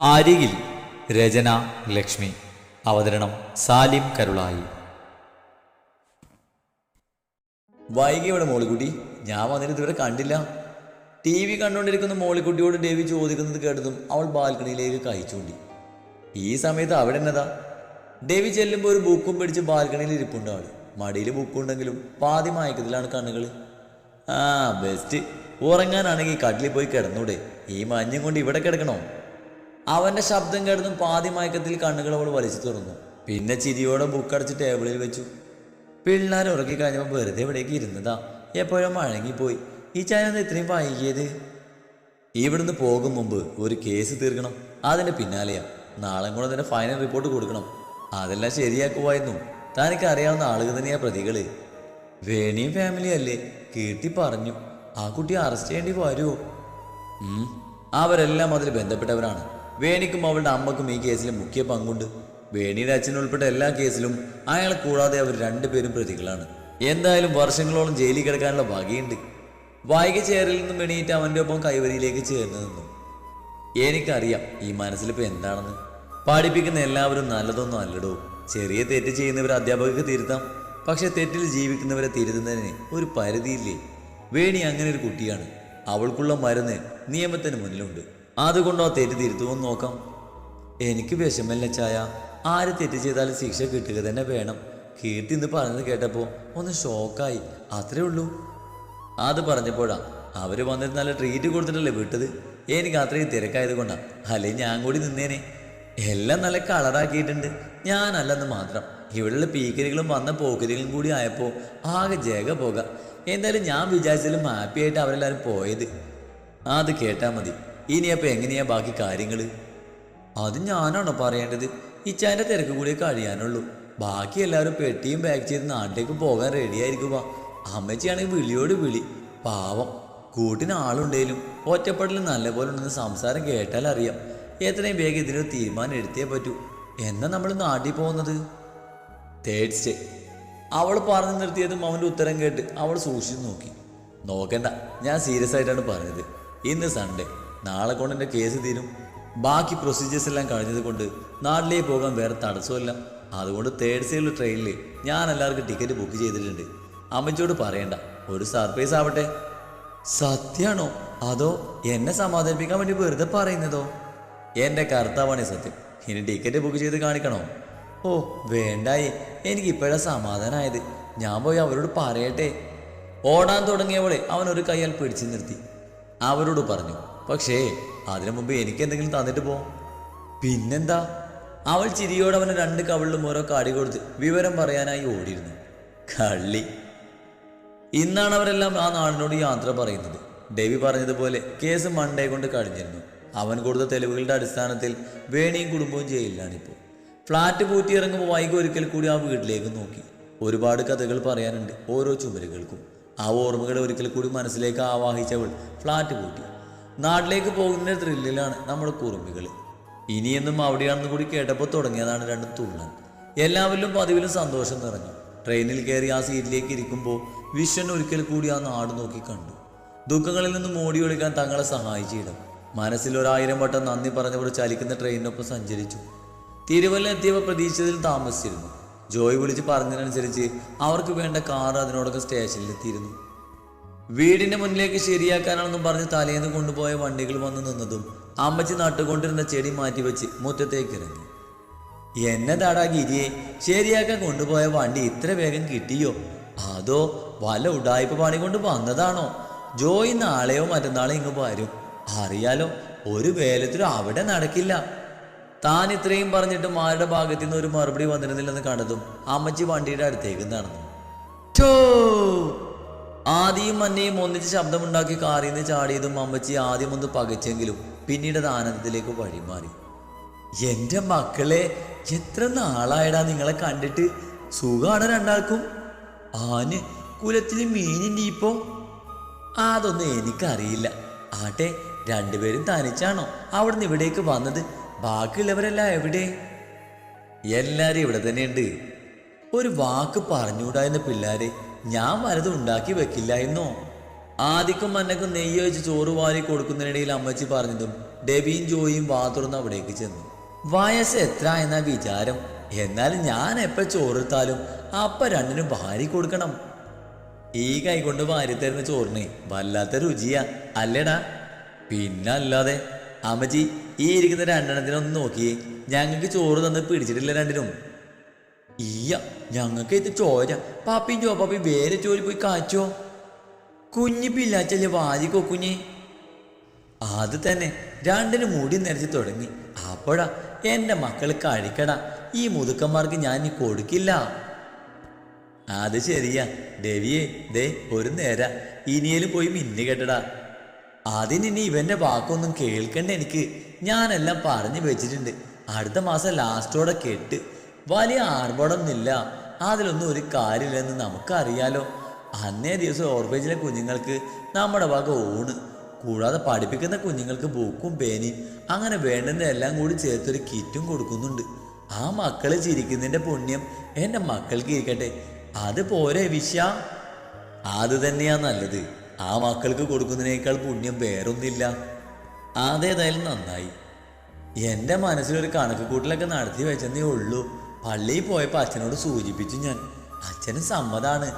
അരികിൽ രചന ലക്ഷ്മി അവതരണം സാലിം കരുളായി. വൈകി മോളിക്കുട്ടി. ഞാൻ വന്നിട്ട് ഇതുവരെ കണ്ടില്ല. ടി വി കണ്ടുകൊണ്ടിരിക്കുന്ന മോളിക്കുട്ടിയോട് ഡേവി ചോദിക്കുന്നത് കേട്ടതും അവൾ ബാൽക്കണിയിലേക്ക് കഴിച്ചുകൊണ്ടി ഈ സമയത്ത് അവിടെ എന്നതാ? ഡേവി ചെല്ലുമ്പോൾ ഒരു ബുക്കും പിടിച്ച് ബാൽക്കണിയിൽ ഇരിപ്പുണ്ട് ആൾ മടിയിൽ ബുക്കുണ്ടെങ്കിലും പാതി മയക്കത്തിലാണ് കണ്ണുകൾ. ആ ബെസ്റ്റ് ഉറങ്ങാനാണെങ്കിൽ കട്ടിലിൽ പോയി കിടന്നൂടെ. ഈ മഞ്ഞും കൊണ്ട് ഇവിടെ കിടക്കണോ? അവന്റെ ശബ്ദം കേട്ടതും പാതി മയക്കത്തിൽ കണ്ണുകൾ അവൾ വലിച്ചു തുറന്നു. പിന്നെ ചിരിയോടെ ബുക്ക് അടച്ച് ടേബിളിൽ വെച്ചു. പിള്ളേർ ഉറക്കി കഴിഞ്ഞപ്പോൾ വെറുതെ എവിടേക്ക് ഇരുന്നതാ. എപ്പോഴും മഴങ്ങിപ്പോയി. ഈ ചായ ഇത്രയും വൈകിയത് ഇവിടുന്ന് പോകും മുമ്പ് ഒരു കേസ് തീർക്കണം. അതിന്റെ പിന്നാലെയാ. നാളെ കൂടെ തന്നെ ഫൈനൽ റിപ്പോർട്ട് കൊടുക്കണം. അതെല്ലാം ശരിയാക്കുമായിരുന്നു തനിക്ക് അറിയാവുന്ന ആളുകൾ തന്നെയാ പ്രതികൾ. വേണിയും ഫാമിലി അല്ലേ? കേട്ടി പറഞ്ഞു. ആ കുട്ടി അറസ്റ്റ് ചെയ്യേണ്ടി വരുമോ അവരെല്ലാം അതിൽ ബന്ധപ്പെട്ടവരാണ്. വേണിക്കും അവളുടെ അമ്മക്കും ഈ കേസിൽ മുഖ്യ പങ്കുണ്ട്. വേണിയുടെ അച്ഛൻ ഉൾപ്പെട്ട എല്ലാ കേസിലും അയാളെ കൂടാതെ അവർ രണ്ടുപേരും പ്രതികളാണ്. എന്തായാലും വർഷങ്ങളോളം ജയിലിൽ കിടക്കാനുള്ള വകയുണ്ട്. വായിക ചേറിൽ നിന്നും എണീറ്റ് അവന്റെ ഒപ്പം കൈവരിയിലേക്ക് ചേർന്ന് നിന്നു. എനിക്കറിയാം ഈ മനസ്സിലിപ്പോൾ എന്താണെന്ന്. പഠിപ്പിക്കുന്ന എല്ലാവരും നല്ലതൊന്നും അല്ലടോ. ചെറിയ തെറ്റ് ചെയ്യുന്നവർ അധ്യാപകർക്ക് തിരുത്താം. പക്ഷെ തെറ്റിൽ ജീവിക്കുന്നവരെ തിരുത്തുന്നതിന് ഒരു പരിധിയില്ലേ? വേണി അങ്ങനെ ഒരു കുട്ടിയാണ്. അവൾക്കുള്ള മരുന്ന് നിയമത്തിന് മുന്നിലുണ്ട്. അതുകൊണ്ടോ തെറ്റ് തിരുത്തുമെന്ന് നോക്കാം. എനിക്ക് വിഷമല്ല ചായ. ആര് തെറ്റ് ചെയ്താലും ശിക്ഷ കിട്ടുക തന്നെ വേണം. കീർത്തി ഇന്ന് പറഞ്ഞത് കേട്ടപ്പോൾ ഒന്ന് ഷോക്കായി. അത്രേ ഉള്ളൂ. അത് പറഞ്ഞപ്പോഴാ അവർ വന്നിട്ട് നല്ല ട്രീറ്റ് കൊടുത്തിട്ടല്ലേ വിട്ടത്? എനിക്ക് അത്രയും തിരക്കായത് കൊണ്ടാ. അല്ലെ ഞാൻ കൂടി നിന്നേനെ? എല്ലാം നല്ല കളറാക്കിയിട്ടുണ്ട്. ഞാനല്ലെന്ന് മാത്രം. ഇവിടെയുള്ള പീക്കരികളും വന്ന പോക്കരികളും കൂടി ആയപ്പോൾ ആകെ ജേക പോക. എന്തായാലും ഞാൻ വിചാരിച്ചാലും ഹാപ്പി ആയിട്ട് അവരെല്ലാവരും പോയത്. അത് കേട്ടാ മതി. ഇനിയപ്പോൾ എങ്ങനെയാ ബാക്കി കാര്യങ്ങൾ അത് ഞാനാണോ പറയേണ്ടത്? ഇച്ചാന്റെ തിരക്ക് കൂടി കഴിയാനുള്ളൂ. ബാക്കി എല്ലാവരും പെട്ടിയും പാക്ക് ചെയ്ത് നാട്ടിലേക്ക് പോകാൻ റെഡിയായിരിക്കുക അമ്മച്ചിയാണെങ്കിൽ വിളിയോട് വിളി. പാവം കൂട്ടിന് ആളുണ്ടെങ്കിലും ഒറ്റപ്പെടൽ നല്ലപോലെ ഉണ്ടെന്ന് സംസാരം കേട്ടാൽ അറിയാം. എത്രയും വേഗം ഇതിനൊരു തീരുമാനം എടുത്തേ പറ്റൂ. എന്നാ നമ്മൾ നാട്ടിൽ പോകുന്നത്? തേർഡ് അവൾ പറഞ്ഞു നിർത്തിയതും അവന്റെ ഉത്തരം കേട്ട് അവൾ സൂക്ഷിച്ചു നോക്കി. നോക്കണ്ട ഞാൻ സീരിയസ് ആയിട്ടാണ് പറഞ്ഞത്. ഇന്ന് സൺഡേ നാളെ കൊണ്ട് എന്റെ കേസ് തീരും. ബാക്കി പ്രൊസീജിയേഴ്സ് എല്ലാം കഴിഞ്ഞത് കൊണ്ട് നാട്ടിലേക്ക് പോകാൻ വേറെ തടസ്സമില്ല അതുകൊണ്ട് തേർഡ് സ്റ്റേയിലുള്ള ട്രെയിനിൽ ഞാൻ എല്ലാവർക്കും ടിക്കറ്റ് ബുക്ക് ചെയ്തിട്ടുണ്ട്. അമ്മച്ചോട് പറയണ്ട. ഒരു സർപ്രൈസ് ആവട്ടെ. സത്യാണോ? അതോ എന്നെ സമാധാനിപ്പിക്കാൻ വേണ്ടി വെറുതെ പറയുന്നതോ? എന്റെ കർത്താവാണ് സത്യം. ഇനി ടിക്കറ്റ് ബുക്ക് ചെയ്ത് കാണിക്കണോ? ഓ വേണ്ടായി. എനിക്ക് ഇപ്പോഴാണ് സമാധാനമായത് ഞാൻ പോയി അവരോട് പറയട്ടെ. ഓടാൻ തുടങ്ങിയവളെ അവൻ ഒരു കൈയാൽ പിടിച്ചു നിർത്തി. അവരോട് പറഞ്ഞു പക്ഷേ അതിനു മുമ്പ് എനിക്ക് എന്തെങ്കിലും തന്നിട്ട് പോ. പിന്നെന്താ? അവൾ ചിരിയോടെ അവന് രണ്ട് കവിളിലും ഓരോ കാടി കൊടുത്ത് വിവരം പറയാനായി ഓടിയിരുന്നു. കള്ളി. ഇന്നാണ് അവരെല്ലാം ആ നാടിനോട് യാത്ര പറയുന്നത്. ഡേവി പറഞ്ഞതുപോലെ കേസ് മൺഡേ കൊണ്ട് കഴിഞ്ഞിരുന്നു. അവൻ കൊടുത്ത തെളിവുകളുടെ അടിസ്ഥാനത്തിൽ വേണിയും കുടുംബവും ജയിലിലാണിപ്പോൾ. ഫ്ലാറ്റ് പൂറ്റി ഇറങ്ങുമ്പോൾ വൈകി ഒരിക്കൽ കൂടി ആ വീട്ടിലേക്ക് നോക്കി. ഒരുപാട് കഥകൾ പറയാനുണ്ട് ഓരോ ചുമരുകൾക്കും. ആ ഓർമ്മകൾ ഒരിക്കൽ കൂടി മനസ്സിലേക്ക് ആവാഹിച്ചവൾ ഫ്ലാറ്റ് പൂട്ടി. നാട്ടിലേക്ക് പോകുന്ന ത്രില്ലിലാണ് നമ്മുടെ കുറുമ്പികൾ. ഇനിയെന്നും അവിടെയാണെന്ന് കൂടി കേട്ടപ്പോൾ തുടങ്ങിയതാണ് രണ്ടും തുള്ളൻ എല്ലാവരിലും പതിവിലും സന്തോഷം നിറഞ്ഞു. ട്രെയിനിൽ കയറി ആ സീറ്റിലേക്ക് ഇരിക്കുമ്പോൾ വിശ്വൻ ഒരിക്കൽ കൂടി ആ നാട് നോക്കി കണ്ടു. ദുഃഖങ്ങളിൽ നിന്നും മോടി ഒളിക്കാൻ തങ്ങളെ സഹായിച്ചിടും. മനസ്സിൽ ഒരായിരം വട്ടം നന്ദി പറഞ്ഞവർ ചലിക്കുന്ന ട്രെയിനിനൊപ്പം സഞ്ചരിച്ചു. തിരുവല്ല എത്തിയവർ പ്രതീക്ഷിച്ചതിൽ താമസിച്ചിരുന്നു. ജോയ് വിളിച്ച് പറഞ്ഞതിനനുസരിച്ച് അവർക്ക് വേണ്ട കാർ അതിനോടൊക്കെ സ്റ്റേഷനിൽ എത്തിയിരുന്നു വീടിന്റെ മുന്നിലേക്ക് ശരിയാക്കാനാണെന്നും പറഞ്ഞ് തലേന്ന് കൊണ്ടുപോയ വണ്ടികൾ വന്നു നിന്നതും അമ്മച്ചി നട്ടുകൊണ്ടിരുന്ന ചെടി മാറ്റിവെച്ച് മുറ്റത്തേക്ക് ഇറങ്ങി. എന്നതാടാ ഗിരിയെ ശരിയാക്കാൻ കൊണ്ടുപോയ വണ്ടി ഇത്ര വേഗം കിട്ടിയോ? അതോ വല ഉടായ്പ പണി കൊണ്ട് വന്നതാണോ? ജോയി നാളെയോ മറ്റന്നാളോ ഇങ്ങ് വരും. അറിയാലോ ഒരു വേലത്തിലും അവിടെ നടക്കില്ല. താൻ ഇത്രയും പറഞ്ഞിട്ട് ആരുടെ ഭാഗത്തു നിന്ന് ഒരു മറുപടി വന്നിരുന്നില്ലെന്ന് കണ്ടതും അമ്മച്ചി വണ്ടിയുടെ അടുത്തേക്ക് നടന്നു. ഛോ! ആദിയും മന്നയും ഒന്നിച്ച് ശബ്ദമുണ്ടാക്കി കാറിൽ നിന്ന് ചാടിയതും അമ്മച്ചി ആദ്യം ഒന്ന് പകച്ചെങ്കിലും പിന്നീട് അത് ആനന്ദത്തിലേക്ക് വഴിമാറി. എന്റെ മക്കളെ എത്ര നാളായടാ നിങ്ങളെ കണ്ടിട്ട്? സുഖാണ് രണ്ടാൾക്കും? ആന് കുലത്തിൽ മീനിന്റെ ഇപ്പോ? അതൊന്നും എനിക്കറിയില്ല. ആട്ടെ രണ്ടുപേരും തനിച്ചാണോ അവിടുന്ന് ഇവിടേക്ക് വന്നത്? ബാക്കിയുള്ളവരെല്ലാം എവിടെ? എല്ലാരും ഇവിടെ തന്നെയുണ്ട്. ഒരു വാക്ക് പറഞ്ഞുകൂടായിരുന്ന പിള്ളാരെ. ഞാൻ വലതും ഉണ്ടാക്കി വെക്കില്ല എന്നോ? ആദിക്കും മന്നക്കും നെയ്യ് വെച്ച് ചോറ് വാരി കൊടുക്കുന്നതിനിടയിൽ അമ്മച്ചി പറഞ്ഞതും ഡെബിയും ജോയിയും വാ തുറന്ന് അവിടേക്ക് ചെന്നു. വയസ്സ് എത്ര എന്ന വിചാരം. എന്നാൽ ഞാൻ എപ്പോൾ ചോറെടുത്താലും അപ്പ രണ്ടിനും വാരി കൊടുക്കണം. ഈ കൈകൊണ്ട് വാരി തരുന്ന ചോറിന് വല്ലാത്ത രുചിയാ. അല്ലേടാ. പിന്നല്ലാതെ അമ്മച്ചി ഈ ഇരിക്കുന്ന രണ്ടെണ്ണത്തിനൊന്ന് നോക്കിയേ. ഞങ്ങൾക്ക് ചോറ് തന്ന് പിടിച്ചിട്ടില്ല രണ്ടിനും. ഈയ ഞങ്ങൾക്ക് ഇത് ചോര. പാപ്പിയും പാപ്പി വേറെ ചോരി പോയി കാച്ചോ. കുഞ്ഞി പില്ലാച്ചല്ലേ വാദിക്കോ കുഞ്ഞി അത് തന്നെ രണ്ടിന് മുടി നിരച്ച് തുടങ്ങി. അപ്പോഴാ എന്റെ മക്കൾ കഴിക്കടാ. ഈ മുതുക്കന്മാർക്ക് ഞാൻ ഇനി കൊടുക്കില്ല. അത് ശരിയാ. രവിയെ ദേ ഒരു നേര. ഇനിയേലും പോയി മിന്നു കേട്ടടാ. അതിനി ഇവന്റെ വാക്കൊന്നും കേൾക്കണ്ട എനിക്ക്. ഞാനെല്ലാം പറഞ്ഞു വെച്ചിട്ടുണ്ട്. അടുത്ത മാസം ലാസ്റ്റോടെ കെട്ട്. വലിയ ആർഭാടമൊന്നുമില്ല അതിലൊന്നും ഒരു കാര്യമില്ലെന്ന് നമുക്കറിയാലോ. അന്നേ ദിവസം ഓർഫേജിലെ കുഞ്ഞുങ്ങൾക്ക് നമ്മുടെ വക ഊണ് കൂടാതെ പഠിപ്പിക്കുന്ന കുഞ്ഞുങ്ങൾക്ക് ബുക്കും പേനയും അങ്ങനെ വേണ്ടുന്നതെല്ലാം കൂടി ചേർത്തൊരു കിറ്റും കൊടുക്കുന്നുണ്ട്. ആ മക്കൾ ചിരിക്കുന്നതിന്റെ പുണ്യം എന്റെ മക്കൾക്ക് ഇരിക്കട്ടെ. അത് പോരെ വിശ അത് തന്നെയാ നല്ലത്. ആ മക്കൾക്ക് കൊടുക്കുന്നതിനേക്കാൾ പുണ്യം വേറൊന്നില്ല അതേതായാലും നന്നായി. എന്റെ മനസ്സിലൊരു കണക്ക് കൂട്ടലൊക്കെ നടത്തി വെച്ചെന്നേ ഉള്ളൂ. പള്ളിയിൽ പോയപ്പോൾ അച്ഛനോട് സൂചിപ്പിച്ചു ഞാൻ. അച്ഛന് സമ്മതാണ്.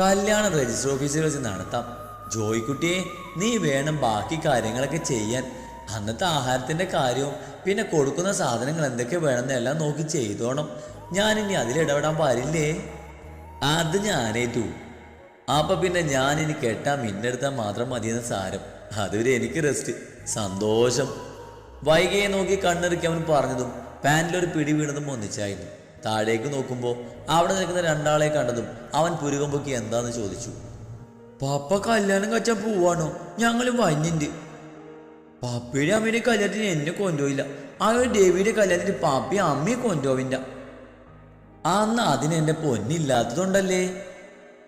കല്യാണം രജിസ്റ്റർ ഓഫീസിൽ വെച്ച് നടത്താം. ജോയിക്കുട്ടിയെ നീ വേണം ബാക്കി കാര്യങ്ങളൊക്കെ ചെയ്യാൻ. അന്നത്തെ ആഹാരത്തിന്റെ കാര്യവും പിന്നെ കൊടുക്കുന്ന സാധനങ്ങൾ എന്തൊക്കെ വേണമെന്നെല്ലാം നോക്കി ചെയ്തോണം. ഞാനിനി അതിലിടപെടാൻ പാടില്ലേ? അത് ഞാനേറ്റു അപ്പൊ പിന്നെ ഞാൻ ഇനി കെട്ടാൻ മിന്നെടുത്താൽ മാത്രം മതിയെന്ന് സാരം. അതുവരെ എനിക്ക് റെസ്റ്റ് സന്തോഷം. വൈകിയെ നോക്കി കണ്ണിറുക്കി അവൻ പറഞ്ഞതും പാന്റിലൊരു പിടി വീണതും ഒന്നിച്ചായിരുന്നു. താഴേക്ക് നോക്കുമ്പോൾ അവിടെ നിൽക്കുന്ന രണ്ടാളെ കണ്ടതും അവൻ പുരുകം എന്താന്ന് ചോദിച്ചു. പാപ്പ കല്യാണം കച്ചാൻ പോവാണോ? ഞങ്ങളും വന്നിണ്ട്. പപ്പയുടെ അമ്മയുടെ കല്യാണത്തിന് എന്നെ കൊണ്ടുപോയില്ല. ആ ഒരു ഡേവിയുടെ കല്യാണത്തിന് പാപ്പയും അമ്മയെ കൊണ്ടുപോവില്ല. അന്ന് അതിന് എന്റെ പൊന്നില്ലാത്തതുകൊണ്ടല്ലേ?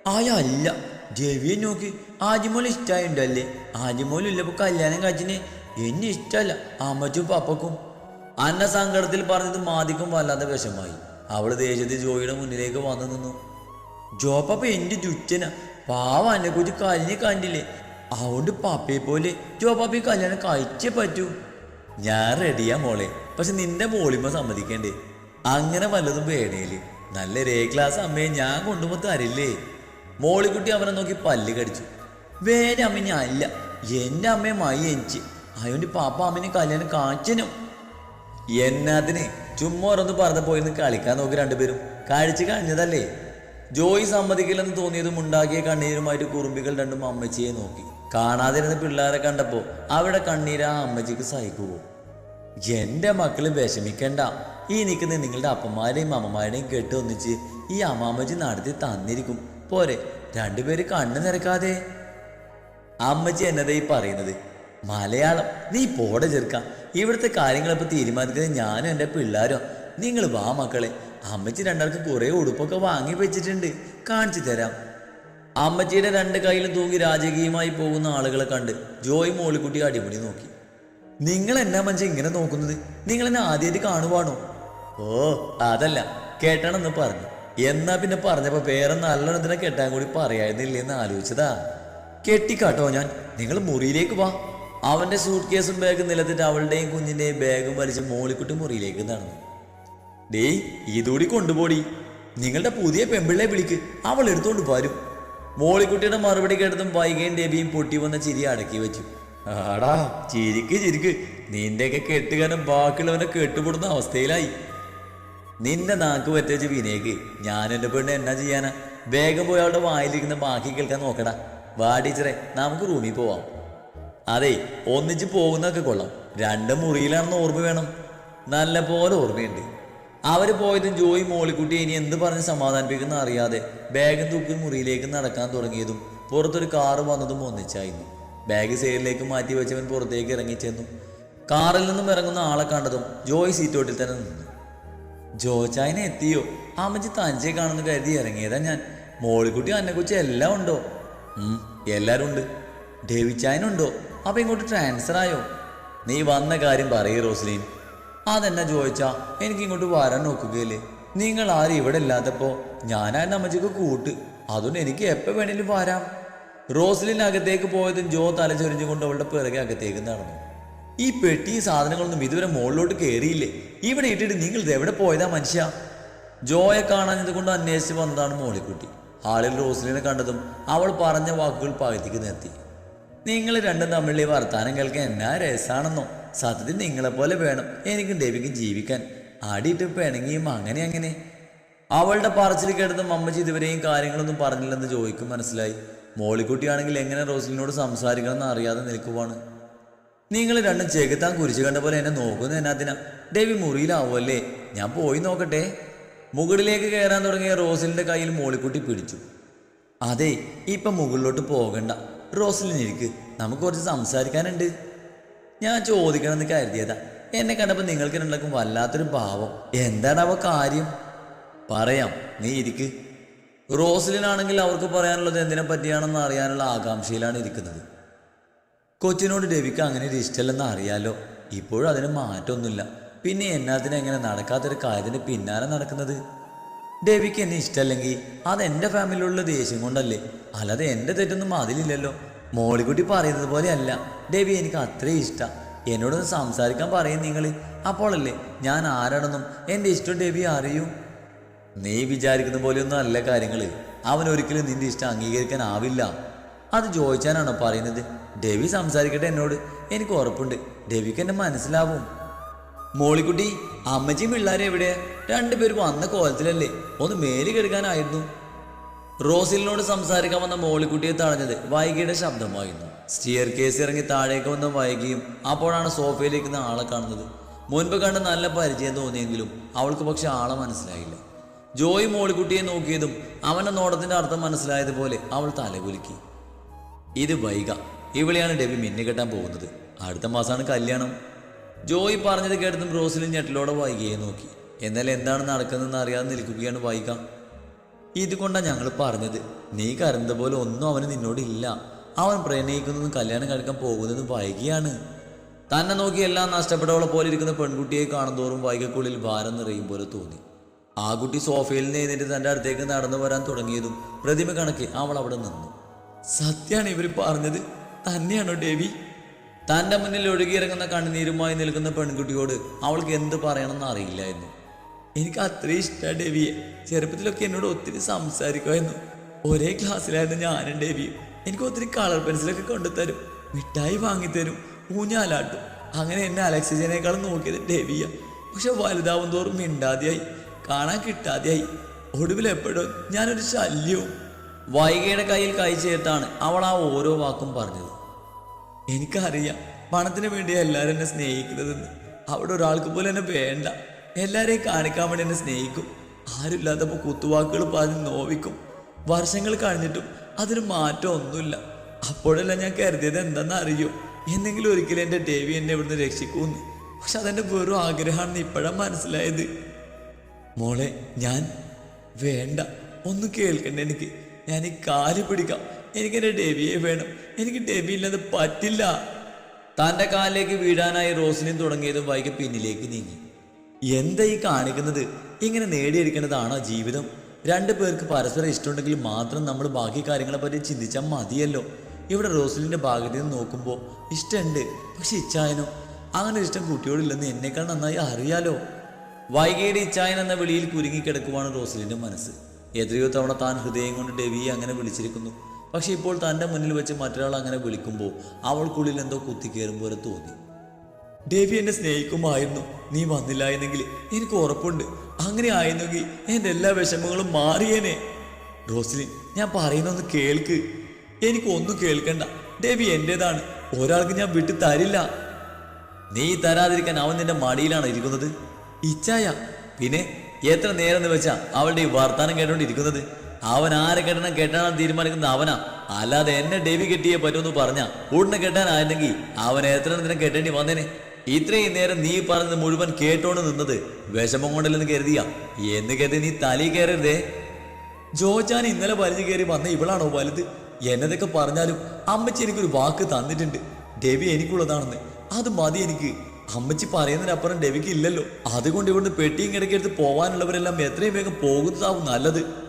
ആയല്ല. രവിയെ നോക്കി ആജിമോൾ ഇഷ്ടമായിണ്ടല്ലേ ആജിമോൾ ഇല്ലപ്പോ കല്യാണം കഴിച്ചിന് എന്നെ ഇഷ്ടമല്ല അമ്മച്ചും പപ്പക്കും. അന്ന സങ്കടത്തിൽ പറഞ്ഞത് മാതിക്കും വല്ലാതെ വിഷമായി. അവൾ ദേഷ്യത്തിൽ ജോയിയുടെ മുന്നിലേക്ക് വന്നു നിന്നു. ജോപ്പ എന്റെ ചുറ്റന പാവ എന്നെ കുറിച്ച് കഴിഞ്ഞ് കണ്ടില്ലേ. അതുകൊണ്ട് പപ്പയെ പോലെ ജോപ്പാപ്പി കല്യാണം കഴിച്ചേ പറ്റൂ. ഞാൻ റെഡിയാ മോളെ. പക്ഷെ നിന്റെ മോളിമ സമ്മതിക്കണ്ടേ. അങ്ങനെ വല്ലതും വേണേൽ. നല്ല രേ ക്ലാസ് അമ്മയെ ഞാൻ കൊണ്ടുപോ തരില്ലേ. മോളിക്കുട്ടി അവനെ നോക്കി പല്ല് കടിച്ചു. വേറെ അമ്മ ഞാൻ അല്ല എന്റെ അമ്മയെ മായി എനിച്ച് അതുകൊണ്ട് പാപ്പ അമ്മനെ കല്യാണം കാച്ചനും എന്നതിന് ചുമ്മാ ഓരോന്ന് പറഞ്ഞ പോയിന്ന് കളിക്കാൻ നോക്കി രണ്ടുപേരും. കഴിച്ച് കഴിഞ്ഞതല്ലേ? ജോയി സമ്മതിക്കില്ലെന്ന് തോന്നിയതും ഉണ്ടാക്കിയ കണ്ണീരുമായിട്ട് കുറുമ്പികൾ രണ്ടും അമ്മച്ചിയെ നോക്കി. കാണാതിരുന്ന പിള്ളേരെ കണ്ടപ്പോ അവിടെ കണ്ണീര് ആ അമ്മച്ചിക്ക് സഹിക്കുവോ? എന്റെ മക്കളും വിഷമിക്കണ്ട. ഈ നിൽക്കുന്ന നിങ്ങളുടെ അപ്പന്മാരെയും അമ്മമാരെയും കേട്ട് ഒന്നിച്ച് ഈ അമ്മാമ്മച്ചി നടത്തി തന്നിരിക്കും. പോരെ രണ്ടുപേര് കണ്ണു നിരക്കാതെ അമ്മച്ചി എന്നതായി പറയുന്നത്? മലയാളം. നീ പോടെ ചെറുക്ക. ഇവിടുത്തെ കാര്യങ്ങളിപ്പോ തീരുമാനിക്കുന്നത് ഞാനും എന്റെ പിള്ളേരും. നിങ്ങൾ വാ മക്കളെ. അമ്മച്ചി രണ്ടാൾക്ക് കുറേ ഉടുപ്പൊക്കെ വാങ്ങി വെച്ചിട്ടുണ്ട്. കാണിച്ചു തരാം. അമ്മച്ചിയുടെ രണ്ട് കയ്യിലും തൂങ്ങി രാജകീയമായി പോകുന്ന ആളുകളെ കണ്ട് ജോയ് മോളിക്കുട്ടി അടിപൊളി നോക്കി. നിങ്ങൾ എന്നാ മനുഷ്യ ഇങ്ങനെ നോക്കുന്നത്? നിങ്ങൾ എന്നെ ആദ്യമായിട്ട് കാണുവാണോ? ഓ അതല്ല. കേട്ടണമെന്ന് പറഞ്ഞു. എന്നാ പിന്നെ പറഞ്ഞപ്പോ വേറെ നല്ലെണ്ണത്തിനെ കെട്ടാൻ കൂടി പറയായിരുന്നില്ലെന്ന് ആലോചിച്ചതാ. കെട്ടിക്കാട്ടോ ഞാൻ. നിങ്ങൾ മുറിയിലേക്ക് വാ. അവന്റെ സൂട്ട് കേസും ബാഗും നിലത്തിട്ട് അവളുടെയും കുഞ്ഞിന്റെയും ബാഗും വലിച്ച് മോളിക്കുട്ടി മുറിയിലേക്ക് നടന്നു. ഡേയ് ഇതുകൂടി കൊണ്ടുപോടി. നിങ്ങളുടെ പുതിയ പെമ്പിള്ളെ വിളിക്ക്. അവൾ എടുത്തുകൊണ്ട് വരും. മോളിക്കുട്ടിയുടെ മറുപടി കേട്ടതും വൈകയും ഡെബിയും പൊട്ടി വന്ന ചിരി അടക്കി വെച്ചു. ആടാ ചിരിക്ക് ചിരിക്ക്. നിന്റെയൊക്കെ കെട്ടുകാരൻ ബാക്കിയുള്ളവനെ കെട്ടുപെടുന്ന അവസ്ഥയിലായി. നിന്റെ നാക്ക് പറ്റിച്ച് വിനേക്ക്. ഞാൻ എന്റെ പെണ്ണ് എന്നാ ചെയ്യാനാ? വേഗം പോയി അവളുടെ വായിലിരിക്കുന്ന ബാക്കി കേൾക്കാൻ നോക്കടാ. വാ ടീച്ചറെ നമുക്ക് റൂമിൽ പോവാം. അതെ ഒന്നിച്ച് പോകുന്നൊക്കെ കൊള്ളാം. രണ്ട് മുറിയിലാണെന്ന് ഓർമ്മ വേണം. നല്ല പോലെ ഓർമ്മയുണ്ട്. അവർ പോയതും ജോയി മോളിക്കുട്ടി ഇനി എന്ത് പറഞ്ഞ് സമാധാനിപ്പിക്കുന്ന അറിയാതെ ബാഗും തൂക്കി മുറിയിലേക്ക് നടക്കാൻ തുടങ്ങിയതും പുറത്തൊരു കാറ് വന്നതും ഒന്നിച്ചായിരുന്നു. ബാഗ് സൈഡിലേക്ക് മാറ്റി വെച്ചവൻ പുറത്തേക്ക് ഇറങ്ങിച്ചെന്നു കാറിൽ നിന്നും ഇറങ്ങുന്ന ആളെ കണ്ടതും ജോയ് സീറ്റോട്ടിൽ തന്നെ നിന്നു. ജോച്ചായനെ എത്തിയോ? അമ്മച്ചി തഞ്ചെ കാണുന്ന കരുതി ഇറങ്ങിയതാ ഞാൻ. മോളിക്കുട്ടി അന്നെക്കുറിച്ച് എല്ലാം ഉണ്ടോ? എല്ലാവരും ഉണ്ട് ഡേവിച്ചായനുണ്ടോ അപ്പൊ ഇങ്ങോട്ട് ട്രാൻസ്ഫർ ആയോ? നീ വന്ന കാര്യം പറയേ റോസ്ലീൻ. അതെന്നെ ചോദിച്ചാ? എനിക്ക് ഇങ്ങോട്ട് വരാൻ നോക്കുകയില്ലേ. നിങ്ങൾ ആരും ഇവിടെ ഇല്ലാത്തപ്പോ ഞാനാ അമ്മച്ചിക്ക് കൂട്ട്. അതുകൊണ്ട് എനിക്ക് എപ്പോ വേണേലും വരാം. റോസ്ലിൻ അകത്തേക്ക് പോയതും ജോ തലചൊരിഞ്ഞുകൊണ്ട് അവളുടെ പിറകെ അകത്തേക്ക് നടന്നു. ഈ പെട്ടി സാധനങ്ങളൊന്നും ഇതുവരെ മുകളിലോട്ട് കയറിയില്ലേ ഇവിടെ ഇട്ടിട്ട് നിങ്ങൾ ഇത് എവിടെ പോയതാ മനുഷ്യ? ജോയെ കാണാഞ്ഞത് കൊണ്ട് അന്വേഷിച്ച് വന്നതാണ് മോളിക്കുട്ടി. ഹാളിൽ റോസ്ലിനെ കണ്ടതും അവൾ പറഞ്ഞ വാക്കുകൾ പകുതിക്ക് നിർത്തി. നിങ്ങൾ രണ്ടും തമ്മിൽ ഈ വർത്താനം കേൾക്കാൻ എന്നാ രസമാണെന്നോ സത്യത്തിൽ നിങ്ങളെപ്പോലെ വേണം എനിക്കും ദേവിക്കും ജീവിക്കാൻ. ആടിയിട്ട് പിണങ്ങിയും അങ്ങനെ അങ്ങനെ. അവളുടെ പറച്ചിൽ കേട്ടത് അമ്മച്ചി ഇതുവരെയും കാര്യങ്ങളൊന്നും പറഞ്ഞില്ലെന്ന് ജോയിക്കും മനസ്സിലായി. മോളിക്കുട്ടിയാണെങ്കിൽ എങ്ങനെ റോസ്ലിനോട് സംസാരിക്കണമെന്ന് അറിയാതെ നിൽക്കുവാണ്. നിങ്ങൾ രണ്ടും ചെകുത്താൻ കുരിശ് കണ്ട പോലെ എന്നെ നോക്കുന്നു എന്നാത്തിനാ ഡേവി മുറിയിലാവുമല്ലേ ഞാൻ പോയി നോക്കട്ടെ. മുകളിലേക്ക് കയറാൻ തുടങ്ങിയ റോസിലിന്റെ കയ്യിൽ മോളിക്കുട്ടി പിടിച്ചു. അതെ ഇപ്പൊ മുകളിലോട്ട് പോകണ്ട. റോസലിന് ഇരിക്ക്. നമുക്ക് കുറച്ച് സംസാരിക്കാനുണ്ട്. ഞാൻ ചോദിക്കണമെന്ന് കരുതിയതാ. എന്നെ കണ്ടപ്പോൾ നിങ്ങൾക്ക് രണ്ടാക്കും വല്ലാത്തൊരു ഭാവം. എന്താണ് അവ കാര്യം? പറയാം. നീ ഇരിക്ക്. റോസലിനാണെങ്കിൽ അവർക്ക് പറയാനുള്ളത് എന്തിനെ പറ്റിയാണെന്ന് അറിയാനുള്ള ആകാംക്ഷയിലാണ് ഇരിക്കുന്നത്. കൊച്ചിനോട് രവിക്ക് അങ്ങനെ ഒരു ഇഷ്ടമല്ലെന്ന് അറിയാലോ. ഇപ്പോഴും അതിന് മാറ്റമൊന്നുമില്ല. പിന്നെ എന്നാത്തിന് എങ്ങനെ നടക്കാത്തൊരു കാര്യത്തിന് പിന്നാലെ നടക്കുന്നത്? രവിക്ക് എന്നെ ഇഷ്ടമല്ലെങ്കിൽ അത് എന്റെ ഫാമിലിയിലുള്ള ദേഷ്യം കൊണ്ടല്ലേ? അല്ലാതെ എന്റെ തെറ്റൊന്നും അതിലില്ലല്ലോ. മോളിക്കുട്ടി പറയുന്നത് പോലെയല്ല. ദേവി എനിക്ക് അത്രയും ഇഷ്ടം. എന്നോടൊന്ന് സംസാരിക്കാൻ പറയും നിങ്ങൾ അപ്പോഴല്ലേ ഞാൻ ആരാണെന്നും എന്റെ ഇഷ്ടം ദേവി അറിയൂ. നീ വിചാരിക്കുന്ന പോലെയൊന്നും അല്ല കാര്യങ്ങൾ അവൻ ഒരിക്കലും നിന്റെ ഇഷ്ടം അംഗീകരിക്കാനാവില്ല അത് ചോദിച്ചാനാണോ പറയുന്നത്? ദേവി സംസാരിക്കട്ടെ എന്നോട്. എനിക്ക് ഉറപ്പുണ്ട്. ദേവിക്ക് എന്നെ മനസ്സിലാവും. മോളിക്കുട്ടി അമ്മച്ചിയും പിള്ളേരെ എവിടെ രണ്ടുപേരും അന്ന് കോലത്തിലല്ലേ? ഒന്ന് മേൽ കെടുക്കാനായിരുന്നു റോസിലിനോട് സംസാരിക്കാൻ വന്ന മോളിക്കുട്ടിയെ തടഞ്ഞത് വൈകിയുടെ ശബ്ദമായിരുന്നു. സ്റ്റിയർ കേസ് ഇറങ്ങി താഴേക്ക് വന്ന വൈകിയും അപ്പോഴാണ് സോഫയിലിരിക്കുന്ന ആളെ കാണുന്നത്. മുൻപ് കണ്ട് നല്ല പരിചയം തോന്നിയെങ്കിലും അവൾക്ക് പക്ഷെ ആളെ മനസ്സിലായില്ല. ജോയി മോളിക്കുട്ടിയെ നോക്കിയതും അവന്റെ നോട്ടത്തിന്റെ അർത്ഥം മനസ്സിലായതുപോലെ അവൾ തലകുലുക്കി. ഇത് വൈക ഇവിടെയാണ് ഡെബി മിന്നുകെട്ടാൻ പോകുന്നത്. അടുത്ത മാസമാണ് കല്യാണം. ജോയി പറഞ്ഞത് കേട്ടതും റോസിലും ഞെട്ടിലോടെ വൈകിയെ നോക്കി. എന്നാൽ എന്താണ് നടക്കുന്നതെന്ന് അറിയാതെ നിൽക്കുകയാണ് വൈക ഇതുകൊണ്ടാണ് ഞങ്ങൾ പറഞ്ഞത് നീ കരുന്ന പോലെ ഒന്നും അവന് നിന്നോടില്ല അവൻ പ്രണയിക്കുന്നതും കല്യാണം കഴിക്കാൻ പോകുന്നതും വൈകിയാണ് തന്നെ നോക്കി എല്ലാം നഷ്ടപ്പെട്ടവളെ പോലെ ഇരിക്കുന്ന പെൺകുട്ടിയെ കാണുന്തോറും വൈകക്കുള്ളിൽ ഭാരം നിറയും പോലെ തോന്നി. ആ കുട്ടി സോഫയിൽ എഴുന്നേറ്റ് തന്റെ അടുത്തേക്ക് നടന്നു വരാൻ തുടങ്ങിയതും പ്രതിമ കണക്കി അവൾ അവിടെ നിന്നു. സത്യാണ് ഇവർ പറഞ്ഞത്. തന്നെയാണോ ഡേവി? തന്റെ മുന്നിൽ ഒഴുകിയിറങ്ങുന്ന കണ്ണുനീരുമായി നിൽക്കുന്ന പെൺകുട്ടിയോട് അവൾക്ക് എന്ത് പറയണമെന്ന് അറിയില്ലായിരുന്നു എനിക്ക് അത്രയും ഇഷ്ടമാണ് ഡേവിയെ. ചെറുപ്പത്തിലൊക്കെ എന്നോട് ഒത്തിരി സംസാരിക്കുമായിരുന്നു. ഒരേ ക്ലാസ്സിലായിരുന്നു ഞാനും ഡേവിയും. എനിക്ക് ഒത്തിരി കളർ പെൻസിലൊക്കെ കൊണ്ടുതരും. മിഠായി വാങ്ങിത്തരും. ഊഞ്ഞാലാട്ടും. അങ്ങനെ എന്നെ അലക്സിജനേക്കാളും നോക്കിയത് ഡേവിയ. പക്ഷെ വലുതാവും തോറും മിണ്ടാതെയായി. കാണാൻ കിട്ടാതെയായി. ഒടുവിൽ എപ്പോഴും ഞാനൊരു ശല്യവും വൈകയുടെ കയ്യിൽ കൈ ചേർത്താണ് അവൾ ആ ഓരോ വാക്കും പറഞ്ഞത്. എനിക്കറിയാം പണത്തിന് വേണ്ടി എല്ലാവരും എന്നെ സ്നേഹിക്കുന്നതെന്ന്. അവിടെ ഒരാൾക്ക് പോലും എന്നെ വേണ്ട. എല്ലാവരെയും കാണിക്കാൻ വേണ്ടി എന്നെ സ്നേഹിക്കും. ആരുമില്ലാത്തപ്പോൾ കുത്തുവാക്കുകൾ പറഞ്ഞ് നോവിക്കും. വർഷങ്ങൾ കഴിഞ്ഞിട്ടും അതിന് മാറ്റം ഒന്നുമില്ല. അപ്പോഴെല്ലാം ഞാൻ കരുതിയത് എന്താണെന്ന് അറിയോ എന്നെങ്കിലും ഒരിക്കലും എന്റെ ദേവി എന്നെ ഇവിടുന്ന് രക്ഷിക്കൂന്ന്. പക്ഷെ അതെന്റെ വെറും ആഗ്രഹമാണെന്ന് ഇപ്പോഴാണ് മനസ്സിലായത്. മോളെ ഞാൻ വേണ്ട. ഒന്നും കേൾക്കണ്ട എനിക്ക്. ഞാൻ ഈ കാൽ പിടിക്കാം. എനിക്ക് ഡെവിയെ വേണം. എനിക്ക് ഡെവി ഇല്ലാതെ പറ്റില്ല. തന്റെ കാലിലേക്ക് വീഴാനായി റോസ്ലിൻ തുടങ്ങിയതും വൈകി പിന്നിലേക്ക് നീങ്ങി. എന്താ ഈ കാണിക്കുന്നത്? ഇങ്ങനെ നേടിയെടുക്കേണ്ടതാണോ ജീവിതം? രണ്ടു പേർക്ക് പരസ്പരം ഇഷ്ടമുണ്ടെങ്കിൽ മാത്രം നമ്മൾ ബാക്കി കാര്യങ്ങളെ പറ്റി ചിന്തിച്ചാൽ മതിയല്ലോ. ഇവിടെ റോസ്ലിന്റെ ഭാഗത്ത് നിന്ന് നോക്കുമ്പോൾ ഇഷ്ടമുണ്ട് പക്ഷെ ഇച്ചായനോ? അങ്ങനെ ഇഷ്ടം കുട്ടിയോടില്ലെന്ന് എന്നേക്കാൾ നന്നായി അറിയാലോ. വൈകിയുടെ ഇച്ചായൻ എന്ന വിളിയിൽ കുരുങ്ങിക്കിടക്കുവാണ് റോസലിന്റെ മനസ്സ്. എത്രയോ തവണ താൻ ഹൃദയം കൊണ്ട് ഡെവിയെ അങ്ങനെ വിളിച്ചിരിക്കുന്നു. പക്ഷെ ഇപ്പോൾ തന്റെ മുന്നിൽ വെച്ച് മറ്റൊരാൾ അങ്ങനെ വിളിക്കുമ്പോൾ അവൾക്കുള്ളിൽ എന്തോ കുത്തിക്കയറും പോലെ തോന്നി. ഡേവി എന്നെ സ്നേഹിക്കുമായിരുന്നു. നീ വന്നില്ല എന്നെങ്കിൽ എനിക്ക് ഉറപ്പുണ്ട്. അങ്ങനെ ആയിരുന്നെങ്കിൽ എന്റെ എല്ലാ വിഷമങ്ങളും മാറിയേനെ. റോസ്ലിൻ ഞാൻ പറയുന്നൊന്ന് കേൾക്ക്. എനിക്ക് ഒന്നും കേൾക്കണ്ട. ദേവി എന്റെതാണ്. ഒരാൾക്ക് ഞാൻ വിട്ട് തരില്ല. നീ തരാതിരിക്കാൻ അവൻ നിന്റെ മടിയിലാണ് ഇരിക്കുന്നത്. ഇച്ചായ പിന്നെ എത്ര നേരം എന്ന് വെച്ചാ അവളുടെ ഈ വർത്താനം കേട്ടോണ്ടിരിക്കുന്നത്? അവൻ ആരെ കെട്ടണം കെട്ടാൻ തീരുമാനിക്കുന്നത് അവനാ. അല്ലാതെ എന്നെ ഡെവി കെട്ടിയേ പറ്റുമെന്ന് പറഞ്ഞ ഉടനെ കെട്ടാനായിരുന്നെങ്കിൽ അവൻ എത്ര നേരം കെട്ടേണ്ടി വന്നേനെ? ഇത്രയും നേരം നീ പറഞ്ഞത് മുഴുവൻ കേട്ടോണ്ട് നിന്നത് വിഷമം കൊണ്ടല്ലെന്ന് കരുതിയ. എന്ന് കരുതി നീ തലയിൽ കയറരുതേ. ജോജാൻ ഇന്നലെ വലിഞ്ഞു കയറി വന്ന ഇവളാണോ വലുത്? എന്നതൊക്കെ പറഞ്ഞാലും അമ്മച്ചി എനിക്കൊരു വാക്ക് തന്നിട്ടുണ്ട്. ഡെവി എനിക്കുള്ളതാണെന്ന്. അത് മതി എനിക്ക്. അമ്മച്ചി പറയുന്നതിനപ്പുറം ഡെവിക്ക് ഇല്ലല്ലോ. അതുകൊണ്ട് ഇവിടുന്ന് പെട്ടിയും കിടക്കെടുത്ത് പോവാനുള്ളവരെല്ലാം എത്രയും വേഗം പോകുന്നതാവും നല്ലത്.